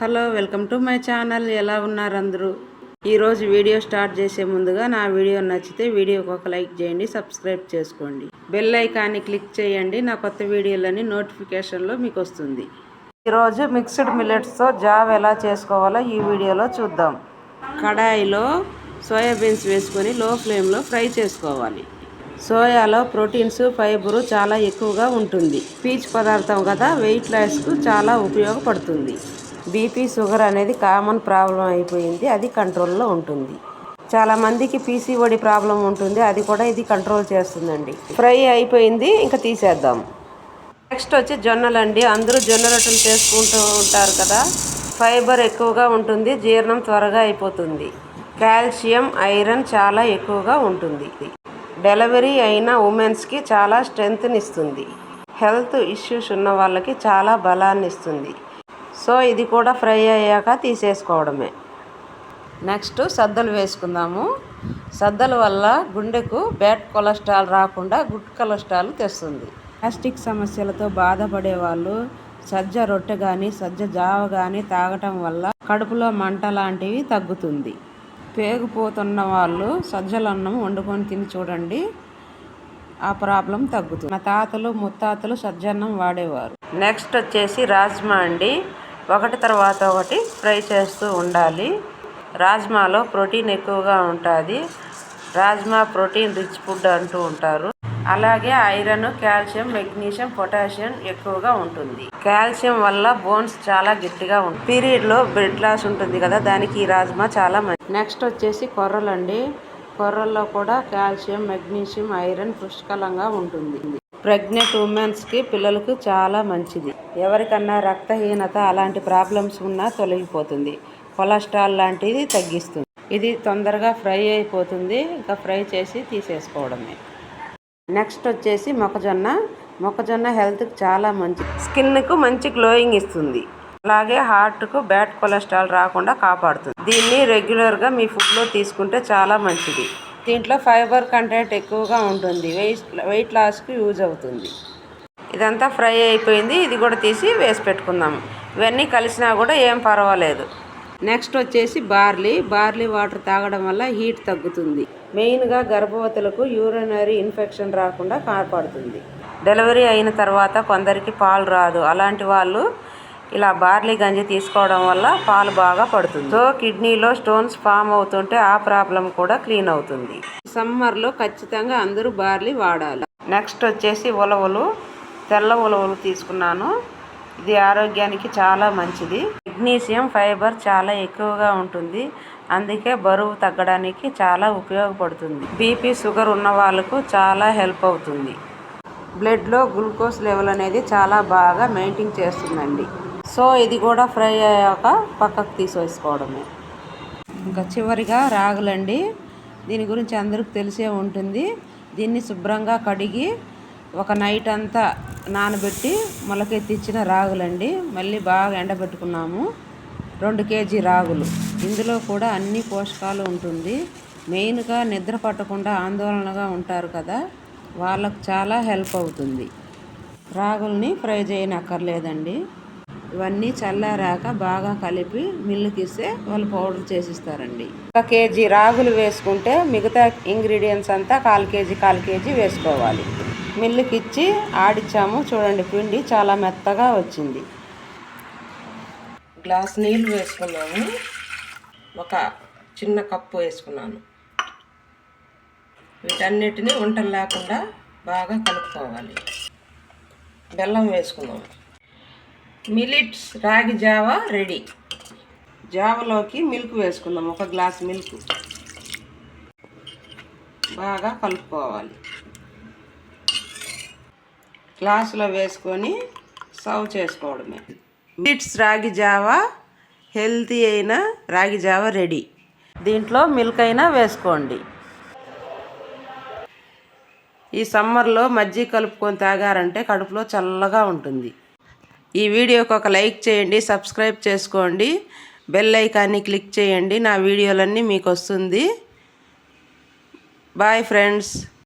Hello welcome to my channel. ఎలా ఉన్నారు అందరూ? ఈరోజు వీడియో స్టార్ట్ చేసే ముందుగా నా వీడియో నచ్చితే వీడియోకి ఒక లైక్ చేయండి సబ్స్క్రైబ్ చేసుకోండి. బెల్ ఐకాన్ని క్లిక్ చేయండి నా కొత్త వీడియోలని నోటిఫికేషన్లో మీకు వస్తుంది. ఈరోజు మిక్స్డ్ మిల్లెట్స్తో జావ్ ఎలా చేసుకోవాలో ఈ వీడియోలో చూద్దాం. కడాయిలో సోయాబీన్స్ వేసుకొని లో ఫ్లేమ్లో ఫ్రై చేసుకోవాలి. సోయాలో ప్రోటీన్స్ ఫైబరు చాలా ఎక్కువగా ఉంటుంది. పీచ్ పదార్థం కదా వెయిట్ లాస్కు చాలా ఉపయోగపడుతుంది. బీపీ షుగర్ అనేది కామన్ ప్రాబ్లం అయిపోయింది. అది కంట్రోల్లో ఉంటుంది. చాలా మందికి పీసీఓడి ప్రాబ్లం ఉంటుంది. అది కూడా ఇది కంట్రోల్ చేస్తుందండి. ఫ్రై అయిపోయింది. ఇంకా తీసేద్దాం. నెక్స్ట్ వచ్చి జొన్నలు అండి. అందరూ జొన్న రొట్టెలు చేసుకుంటూ ఉంటారు కదా. ఫైబర్ ఎక్కువగా ఉంటుంది. జీర్ణం త్వరగా అయిపోతుంది. కాల్షియం ఐరన్ చాలా ఎక్కువగా ఉంటుంది. డెలివరీ అయిన ఉమెన్స్కి చాలా స్ట్రెంగ్త్ని ఇస్తుంది హెల్త్ ఇష్యూస్ ఉన్న వాళ్ళకి చాలా బలాన్ని ఇస్తుంది సో ఇది కూడా ఫ్రై అయ్యాక తీసేసుకోవడమే. నెక్స్ట్ సద్దలు వేసుకుందాము. సద్దల వల్ల గుండెకు బ్యాడ్ కొలెస్ట్రాల్ రాకుండా గుడ్ కొలెస్ట్రాల్ తెస్తుంది. గ్యాస్ట్రిక్ సమస్యలతో బాధపడే వాళ్ళు సజ్జ రొట్టె కానీ సజ్జ జావ కానీ తాగటం వల్ల కడుపులో మంట లాంటివి తగ్గుతుంది. పేగుపోతున్న వాళ్ళు సజ్జల అన్నం వండుకొని తిని చూడండి ఆ ప్రాబ్లం తగ్గుతుంది. మా తాతలు ముత్తాతలు సజ్జన్నం వాడేవారు. నెక్స్ట్ వచ్చేసి రాజ్మా అండి. ఒకటి తర్వాత ఒకటి ఫ్రై చేస్తూ ఉండాలి. రాజ్మాలో ప్రోటీన్ ఎక్కువగా ఉంటుంది. రాజ్మా ప్రోటీన్ రిచ్ ఫుడ్ అంటూ ఉంటారు. అలాగే ఐరన్ కాల్షియం మెగ్నీషియం పొటాషియం ఎక్కువగా ఉంటుంది. కాల్షియం వల్ల బోన్స్ చాలా గట్టిగా ఉంటుంది పీరియడ్లో బ్లడ్ లాస్ ఉంటుంది కదా దానికి ఈ రాజ్మా చాలా మంచి నెక్స్ట్ వచ్చేసి కొర్రలండి. కొర్రల్లో కూడా కాల్షియం మెగ్నీషియం ఐరన్ పుష్కలంగా ఉంటుంది. ప్రెగ్నెంట్ ఉమెన్స్కి పిల్లలకు చాలా మంచిది. ఎవరికన్నా రక్తహీనత అలాంటి ప్రాబ్లమ్స్ ఉన్నా తొలగిపోతుంది. కొలెస్ట్రాల్ లాంటిది తగ్గిస్తుంది. ఇది తొందరగా ఫ్రై అయిపోతుంది. ఇంకా ఫ్రై చేసి తీసేసుకోవడమే. నెక్స్ట్ వచ్చేసి మొక్కజొన్న. మొక్కజొన్న హెల్త్కి చాలా మంచి స్కిన్కు మంచి గ్లోయింగ్ ఇస్తుంది. అలాగే హార్ట్కు బ్యాడ్ కొలెస్ట్రాల్ రాకుండా కాపాడుతుంది. దీన్ని రెగ్యులర్గా మీ ఫుడ్లో తీసుకుంటే చాలా మంచిది. దీంట్లో ఫైబర్ కంటెంట్ ఎక్కువగా ఉంటుంది. వెయిట్ వెయిట్ లాస్కి యూజ్ అవుతుంది. ఇదంతా ఫ్రై అయిపోయింది. ఇది కూడా తీసి వేసి పెట్టుకుందాము ఇవన్నీ కలిసినా కూడా ఏం పర్వాలేదు. నెక్స్ట్ వచ్చేసి బార్లీ. బార్లీ వాటర్ తాగడం వల్ల హీట్ తగ్గుతుంది. మెయిన్గా గర్భవతులకు యూరినరీ ఇన్ఫెక్షన్ రాకుండా కాపాడుతుంది. డెలివరీ అయిన తర్వాత కొందరికి పాలు రాదు. అలాంటి వాళ్ళు ఇలా బార్లీ గంజి తీసుకోవడం వల్ల పాలు బాగా పడుతుంది. సో కిడ్నీలో స్టోన్స్ ఫామ్ అవుతుంటే ఆ ప్రాబ్లం కూడా క్లీన్ అవుతుంది. సమ్మర్లో ఖచ్చితంగా అందరూ బార్లీ వాడాలి. నెక్స్ట్ వచ్చేసి ఉలవలు. తెల్ల ఉలవలు తీసుకున్నాను. ఇది ఆరోగ్యానికి చాలా మంచిది. మెగ్నీషియం ఫైబర్ చాలా ఎక్కువగా ఉంటుంది. అందుకే బరువు తగ్గడానికి చాలా ఉపయోగపడుతుంది. బీపీ షుగర్ ఉన్న వాళ్ళకు చాలా హెల్ప్ అవుతుంది. బ్లడ్లో గ్లూకోజ్ లెవెల్ అనేది చాలా బాగా మెయింటైన్ చేస్తుందండి. సో ఇది కూడా ఫ్రై అయ్యాక పక్కకు తీసేసుకోవడమే. ఇంకా చివరిగా రాగులండి. దీని గురించి అందరికి తెలిసే ఉంటుంది. దీన్ని శుభ్రంగా కడిగి ఒక నైట్ అంతా నానబెట్టి మొలకెత్తిచ్చిన రాగులండి. మళ్ళీ బాగా ఎండబెట్టుకున్నాము. రెండు కేజీ రాగులు. ఇందులో కూడా అన్ని పోషకాలు ఉంటుంది. మెయిన్గా నిద్ర పట్టకుండా ఆందోళనగా ఉంటారు కదా వాళ్ళకు చాలా హెల్ప్ అవుతుంది. రాగుల్ని ఫ్రై చేయనక్కర్లేదండి. ఇవన్నీ చల్లారాక బాగా కలిపి మిల్లుకి ఇస్తే వాళ్ళు పౌడర్ చేసిస్తారండి. ఒక కేజీ రాగులు వేసుకుంటే మిగతా ఇంగ్రీడియంట్స్ అంతా కాల్ కేజీ కాల్ కేజీ వేసుకోవాలి. మిల్లుకి ఇచ్చి ఆడిచ్చాము. చూడండి పిండి చాలా మెత్తగా వచ్చింది. గ్లాస్ నీళ్ళు వేసుకున్నాము. ఒక చిన్న కప్పు వేసుకున్నాను. వీటన్నిటిని వంటలు లేకుండా బాగా కలుపుకోవాలి. బెల్లం వేసుకున్నాము. మిలిట్స్ రాగి జావా రెడీ. జావలోకి మిల్క్ వేసుకుందాం ఒక గ్లాస్ మిల్క్. బాగా కలుపుకోవాలి. గ్లాసులో వేసుకొని సర్వ్ చేసుకోవడమే. మిలిట్స్ రాగి జావా హెల్తీ అయిన రాగి జావా రెడీ. దీంట్లో మిల్క్ అయినా వేసుకోండి. ఈ సమ్మర్లో మజ్జిగ కలుపుకొని తాగారంటే కడుపులో చల్లగా ఉంటుంది. ఈ వీడియోకి ఒక లైక్ చేయండి సబ్స్క్రైబ్ చేసుకోండి బెల్ ఐకాన్ని క్లిక్ చేయండి నా వీడియోలన్నీ మీకు వస్తుంది. Bye friends.